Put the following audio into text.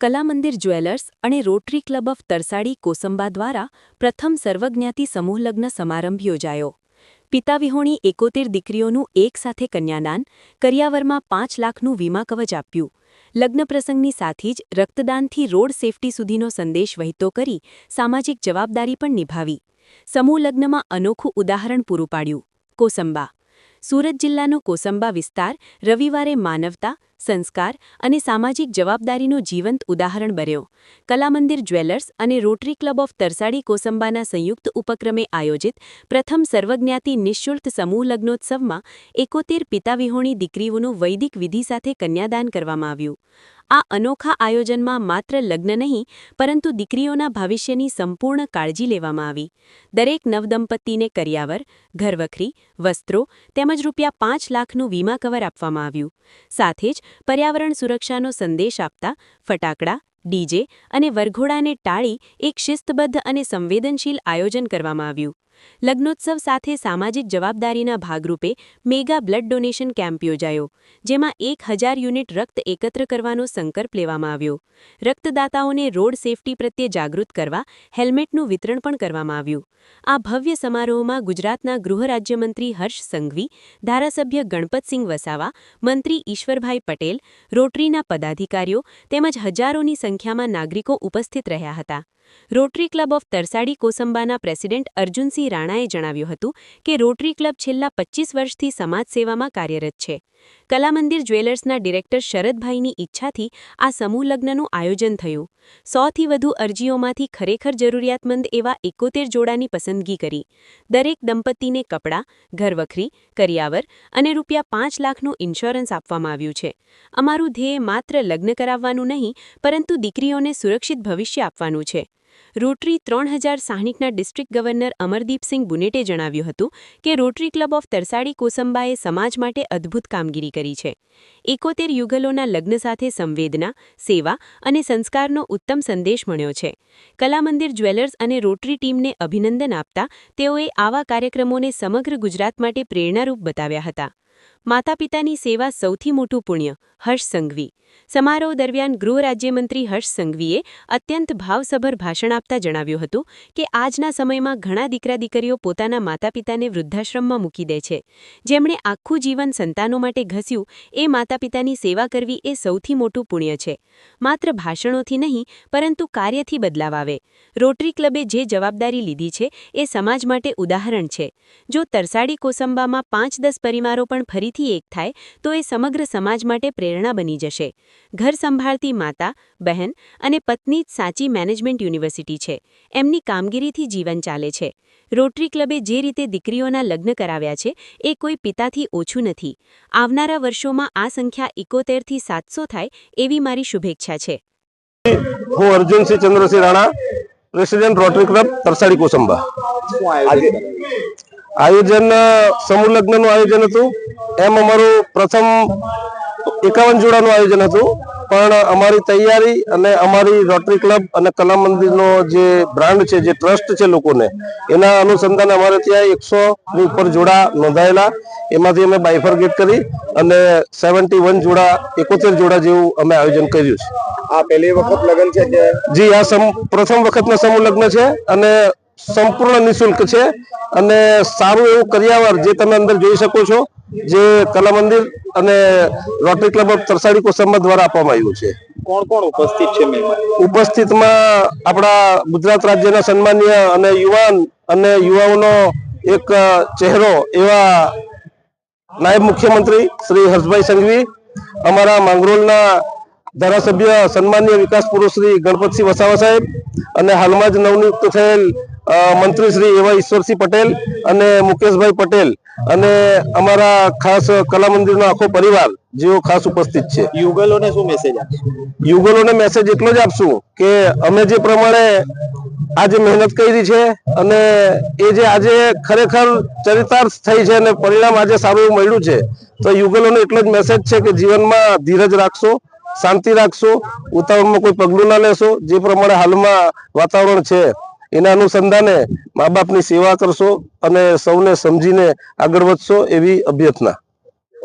Kalamandir jewellers અને Rotary Club of Tarsadi Kosamba દ્વારા પ્રથમ સર્વજ્ઞાતિ સમૂહલગ્ન સમારંભ યોજાયો. પિતા વિહોણી એકોતેર દીકરીઓનું એકસાથે કન્યાદાન, કરિયાવરમાં પાંચ લાખનું વીમા કવચ આપ્યું. લગ્ન પ્રસંગની સાથી જ રક્તદાનથી રોડ સેફટી સુધીનો સંદેશ વહેતો કરી સામાજિક જવાબદારી પણ નિભાવી. સમૂહ લગ્નમાં અનોખું ઉદાહરણ પૂરું પાડ્યું. કોસંબા. સુરત જિલ્લાનો કોસંબા વિસ્તાર રવિવારે માનવતા સંસ્કાર અને સામાજિક જવાબદારીનું જીવંત ઉદાહરણ બન્યો. કલામંદિર જ્વેલર્સ અને રોટરી ક્લબ ઓફ તરસાડી કોસંબાના સંયુક્ત ઉપક્રમે આયોજિત પ્રથમ સર્વજ્ઞાતિ નિઃશુલ્ક સમૂહ લગ્નોત્સવમાં એકોતેર પિતાવિહોણી દીકરીઓનું વૈદિક વિધિ સાથે કન્યાદાન કરવામાં આવ્યું. આ અનોખા આયોજનમાં માત્ર લગ્ન નહીં, પરંતુ દીકરીઓના ભવિષ્યની સંપૂર્ણ કાળજી લેવામાં આવી. દરેક નવદંપતીને કરિયાવર, ઘરવખરી, વસ્ત્રો તેમજ રૂપિયા પાંચ લાખનું વીમા કવર આપવામાં આવ્યું. સાથે જ પર્યાવરણ સુરક્ષાનો સંદેશ આપતા ફટાકડા, ડીજે અને વરઘોડાને ટાળી એક શિસ્તબદ્ધ અને સંવેદનશીલ આયોજન કરવામાં આવ્યું. લગ્નોત્સવ સાથે સામાજિક જવાબદારીના ભાગરૂપે મેગા બ્લડ ડોનેશન કેમ્પ યોજાયો, જેમાં એક હજાર યુનિટ રક્ત એકત્ર કરવાનો સંકલ્પ લેવામાં આવ્યો. રક્તદાતાઓને રોડ સેફટી પ્રત્યે જાગૃત કરવા હેલ્મેટનું વિતરણ પણ કરવામાં આવ્યું. આ ભવ્ય સમારોહમાં ગુજરાતના ગૃહ રાજ્યમંત્રી હર્ષ સંઘવી, ધારાસભ્ય ગણપતસિંહ વસાવા, મંત્રી ઈશ્વરભાઈ પટેલ, રોટરીના પદાધિકારીઓ તેમજ હજારોની સંખ્યામાં નાગરિકો ઉપસ્થિત રહ્યા હતા. રોટરી ક્લબ ઓફ તરસાડી કોસંબાના પ્રેસિડેન્ટ અર્જુનસિંહ રાણાએ જણાવ્યું હતું કે રોટરી ક્લબ છેલ્લા પચ્ચીસ વર્ષથી સમાજ સેવામાં કાર્યરત છે. કલામંદિર જ્વેલર્સના ડિરેક્ટર શરદભાઈની ઈચ્છાથી આ સમૂહ લગ્નનું આયોજન થયું. સોથી વધુ અરજીઓમાંથી ખરેખર જરૂરિયાતમંદ એવા એકોતેર જોડાની પસંદગી કરી. દરેક દંપતીને કપડાં, ઘરવખરી, કરિયાવર અને રૂપિયા પાંચ લાખનું ઇન્સ્યોરન્સ આપવામાં આવ્યું છે. અમારું ધ્યેય માત્ર લગ્ન કરાવવાનું નહીં, પરંતુ દીકરીઓને સુરક્ષિત ભવિષ્ય આપવાનું છે. રોટરી ત્રણ હજાર સાહીઠના ડિસ્ટ્રિક્ટ ગવર્નર અમરદીપસિંહ બુનેટે જણાવ્યું હતું કે રોટરી ક્લબ ઓફ તરસાડી કોસંબાએ સમાજ માટે અદ્ભુત કામગીરી કરી છે. એકોતેર યુગલોના લગ્ન સાથે સંવેદના, સેવા અને સંસ્કારનો ઉત્તમ સંદેશ મળ્યો છે. કલામંદિર જ્વેલર્સ અને રોટરી ટીમને અભિનંદન આપતા તેઓએ આવા કાર્યક્રમોને સમગ્ર ગુજરાત માટે પ્રેરણારૂપ બતાવ્યા હતા. માતા પિતાની સેવા સૌથી મોટું પુણ્ય, હર્ષ સંઘવી. સમારોહ દરમિયાન ગૃહ રાજ્યમંત્રી હર્ષ સંઘવીએ અત્યંત ભાવસભર ભાષણ આપતા જણાવ્યું હતું કે આજના સમયમાં ઘણા દીકરા દીકરીઓ પોતાના માતા પિતાને વૃદ્ધાશ્રમમાં મૂકી દે છે. જેમણે આખું જીવન સંતાનો માટે ઘસ્યું, એ માતા પિતાની સેવા કરવી એ સૌથી મોટું પુણ્ય છે. માત્ર ભાષણોથી નહીં, પરંતુ કાર્યથી બદલાવ આવે. રોટરી ક્લબે જે જવાબદારી લીધી છે, એ સમાજ માટે ઉદાહરણ છે. જો તરસાડી કોસંબામાં પાંચ દસ પરિવારો પણ ફરીથી એક થાય તો એ સમગ્ર સમાજ માટે પ્રેરણા બની જશે. ઘર સંભાળતી માતા બહેન અને પત્ની જ સાચી મેનેજમેન્ટ યુનિવર્સિટી છે. એમની કામગીરીથી જીવન ચાલે છે. રોટરી ક્લબે જે રીતે દીકરીઓના લગ્ન કરાવ્યા છે એ કોઈ પિતાથી ઓછું નથી. આવનારા વર્ષોમાં આ સંખ્યા ઇકોતેરથી સાતસો થાય એવી મારી શુભેચ્છા છે. હું Arjunsinh Chandrasinh Rana president Rotary Club Tarsadi Kosamba. આયોજન સમૂહ લગ્નનું આયોજન હતું. એમ અમારું પ્રથમ એકાવન જોડાનું આયોજન હતું. પણ અમારી તૈયારી અને અમારી રોટરી ક્લબ અને કલા મંદિરનો જે બ્રાન્ડ છે જે ટ્રસ્ટ છે લોકોને એના અનુસંધાને અમારે ત્યાં એકસો ની ઉપર જોડા નોંધાયેલા. એમાંથી અમે બાયફર્ગેટ કરી અને સેવન્ટી વન જોડા એકોતેર જોડા જેવું અમે આયોજન કર્યું છે. આ પહેલી વખત લગ્ન છે કે? જી આ સમ- પ્રથમ વખતના સમૂહ લગ્ન છે અને સંપૂર્ણ નિઃશુલ્ક છે અને સારું એવું કરિયાવર જે તમે અંદર જોઈ શકો છો જે કલા મંદિર અને Rotary Club of Tarsadi Kosamba દ્વારા આપવામાં આવ્યું છે. કોણ કોણ ઉપસ્થિત છે ઉપસ્થિતમાં આપણા ગુજરાત રાજ્યના સન્માનીય અને યુવાન અને યુવાઓનો એક ચહેરો એવા નાયબ મુખ્યમંત્રી શ્રી હર્ષભાઈ સંઘવી અમારા માંગરોળના ધારાસભ્ય સન્માનીય વિકાસ પુરુષ શ્રી ગણપતસિંહ વસાવા સાહેબ અને હાલમાં જ નવનિયુક્ત થયેલ મંત્રી શ્રી એવા ઈશ્વરસિંહ પટેલ અને મુકેશભાઈ પટેલ અને અમારા ખાસ કલા મંદિરનો આખો પરિવાર જેઓ ખાસ ઉપસ્થિત છે. યુગલોને શું મેસેજ આપશે? યુગલોને મેસેજ એટલો જ આપશું કે અમે જે પ્રમાણે આજે મહેનત કરી છે અને એ જે આજે ખરેખર ચરિતાર્થ થઈ છે અને પરિણામ આજે સારું એવું મળ્યું છે તો યુગલોનો એટલો જ મેસેજ છે કે જીવનમાં ધીરજ રાખશો શાંતિ રાખશો ઉતાવળમાં કોઈ પગલું ના લેશો જે પ્રમાણે હાલમાં વાતાવરણ છે. એના અનુસંધાને મા બાપની સેવા કરશો અને સૌને સમજીને આગળ વધશો એવી અભ્યર્થના.